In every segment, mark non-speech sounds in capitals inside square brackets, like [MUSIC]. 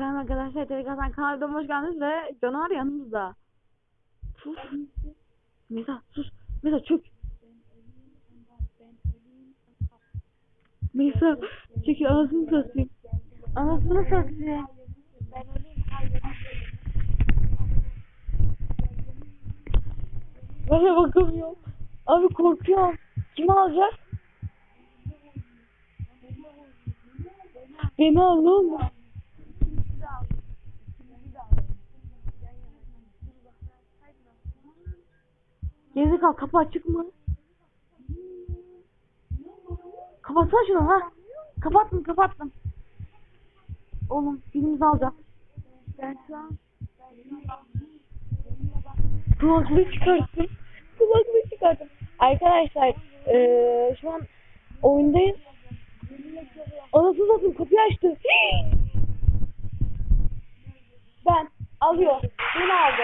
Selam arkadaşlar, Telegram kanalıma hoş geldiniz ve canavar yanımızda. Sus. Mesa sus. Mesa çök. Mesa çek anasını satayım. Anasını satayım. De bakamıyorum. Abi korkuyorum. Kim alacak? Beni al ne kal kapı açık mı? Kapatsana şunu ha. Kapattım kapattım. Oğlum birimizi alacak. Ben şu an kulaklığı çıkarttım. Kulaklığı çıkarttım. Arkadaşlar eee şu an oyundayız. Anasını satayım kapıyı açtı. Ben alıyor. Beni aldı.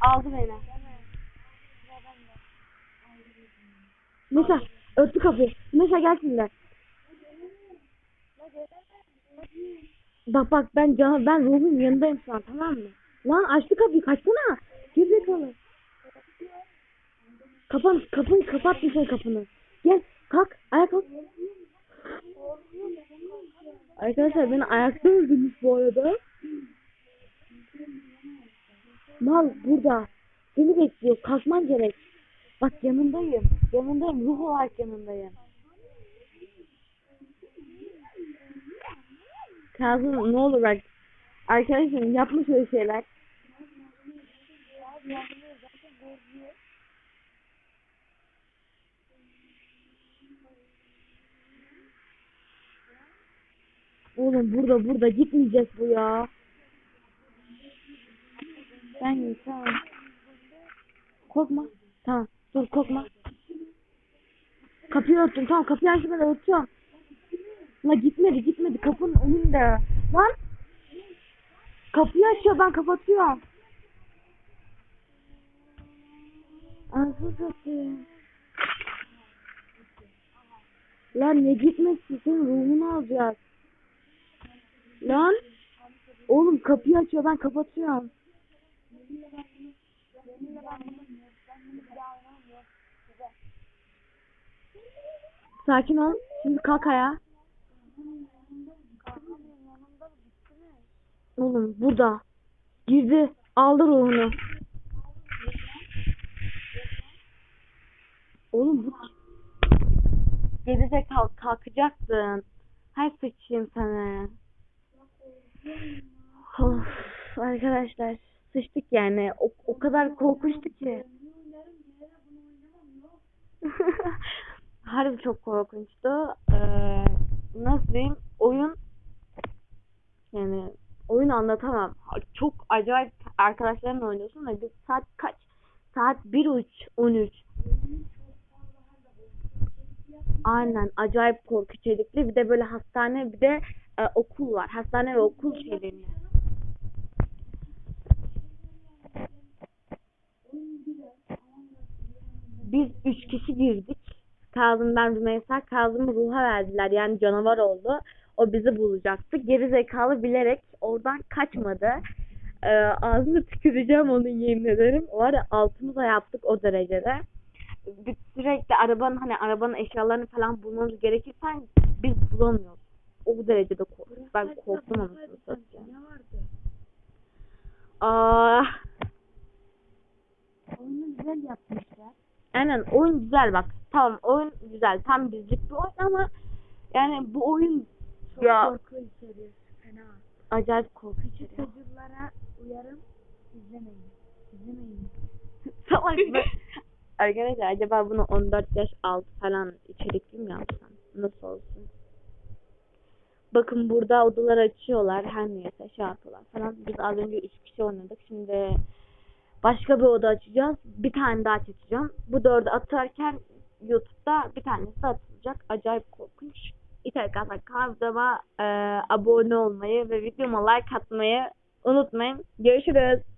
Aldı beni. Mesela örtü kapıyı. Mesela gelsinler. Bak bak ben can ben ruhun yanındayım şu an tamam mı? Lan açtı kapıyı kaçsana. Gerizekalı. Kapan kapıyı kapattın sen kapını. Gel kalk ayağa kalk. Arkadaşlar beni ayakta öldürmüş bu arada. Mal burada. Seni bekliyor. Kalkman gerek. Bak yanındayım. Yanındayım. Ruh olarak yanındayım. Kazım ne olur bak. Arkadaşım yapma şöyle şeyler. Oğlum burada burada gitmeyecek bu ya. Ben tamam. Korkma. Tamam. Dur korkma. Kapıyı örttüm. Tamam kapıyı açtım ben örtüyorum. La gitmedi gitmedi kapının önünde. Lan. Kapıyı açıyor ben kapatıyorum. Anasını satayım. Lan ne gitmesi senin ruhunu alacak. Lan. Oğlum kapıyı açıyor ben kapatıyorum. Sakin ol. Şimdi kalk ayağa. Oğlum burada. Girdi. Aldı ruhunu. Oğlum bu Gelecek kalk kalkacaksın. Hay sıçayım sana. Of, arkadaşlar sıçtık yani. O, o kadar korkunçtu ki. [LAUGHS] Harbi çok korkunçtu. Ee, nasıl diyeyim? Oyun yani oyun anlatamam. Çok acayip arkadaşlarınla oynuyorsun ve biz saat kaç? Saat 1 13. Aynen acayip korku içerikli. Bir de böyle hastane bir de e, okul var. Hastane ve okul şeylerini. Biz üç kişi girdik. Kazım ben Rümeysa. Kazım'ı ruha verdiler. Yani canavar oldu. O bizi bulacaktı. Geri zekalı bilerek oradan kaçmadı. Ee, ağzını tüküreceğim onu yemin ederim. O ara altımıza yaptık o derecede. Biz sürekli arabanın hani arabanın eşyalarını falan bulmamız gerekirken biz bulamıyoruz. O derecede korktuk. Ben korktum satayım. Ne vardı? Aa, Oyunu güzel yapmışlar. aynen oyun güzel bak. Tamam oyun güzel. Tam bizlik bir oyun ama yani bu oyun Çok Ya. korku içeriyor. Fena. acayip korku içeriyor. Çocuklara uyarım. İzlemeyin. İzlemeyin. Salak mı? [LAUGHS] Arkadaşlar acaba bunu 14 yaş altı falan içerikli mi yapsam? Nasıl olsun? Bakın burada odalar açıyorlar. Her neyse şey yapıyorlar falan. Biz az önce 3 kişi oynadık. Şimdi başka bir oda açacağız. Bir tane daha açacağım. Bu dördü atarken YouTube'da bir tanesi atılacak. Acayip korkunç. İtalya kanalıma e, abone olmayı ve videoma like atmayı unutmayın. Görüşürüz.